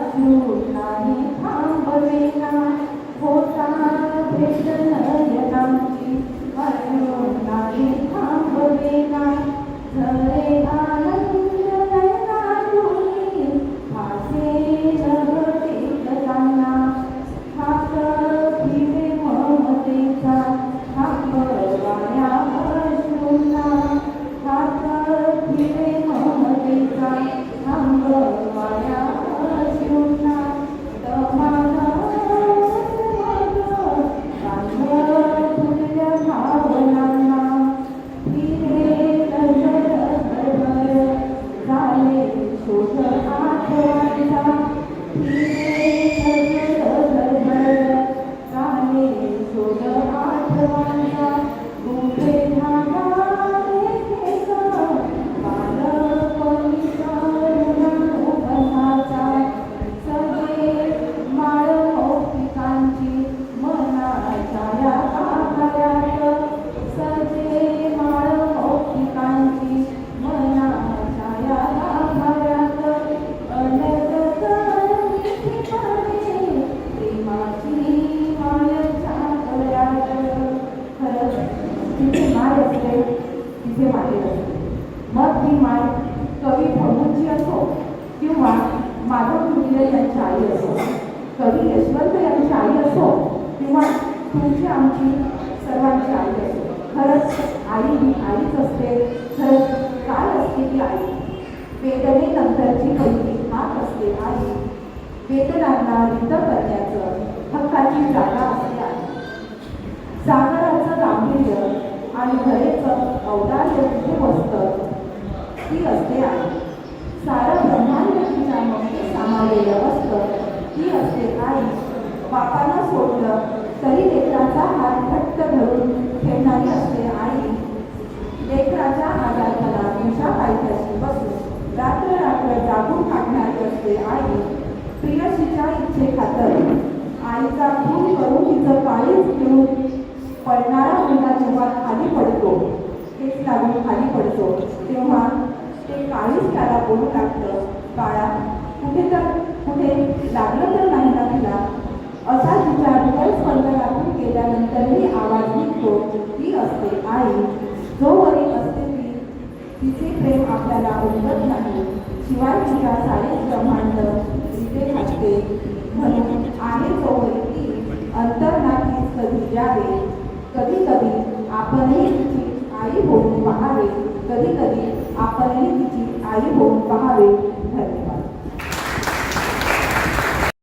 अश्रू नाही थांबवेना तिथे मागे असते मग ती माय कवी फगूंची असो किंवा माधव कुटिले यांची आई असो कवी यशवंत यांची आई असो किंवा तुमची आमची सर्वांची आई असो खरंच आई ही आईच असते खरंच काय असते ती आई? वेदनेनंतरची पहिली हात असते आई वेदनांना रित करण्याचं हक्काची जागा असते आई. सागराचं गांभीर्य आणि भरेचं औदार्य कुठे बसतं. ती असते आई. सारं ब्रह्मांड तिच्या सामावलेलं असतं ती असते आई. बापाला सोडलं तरी लेकराचा हात घट्ट धरून ठेवणारी असते आई. लेकराच्या आजारपणा दिवसा पायथ्याशी बसून रात्र रात्र जागून काढणारी असते आई. प्रियशीच्या इच्छे खातर आईचा खून करून तिचं काळीच घेऊन पडणारा मुलगा जेव्हा खाली पडतो तेच लागून खाली पडतो. तेव्हा ते काळीच त्याला बोलू लागतं बाळा कुठे तर कुठे? लागलं तर नाही ना तिला? असा तिच्या स्पर्ध लागून केल्यानंतरही आवाज निघतो ती असते आई. जोवरी असते ती तिचे प्रेम आपल्याला उमगत नाही. शिवाय तिच्या सारे ब्रह्मांड तिथे म्हणून आहे जोवरी ती अंतर कधी कधी आपणही तिची आई होऊन पहावे. कधी कधी आपणही तिची आई होऊन पहावे. धन्यवाद.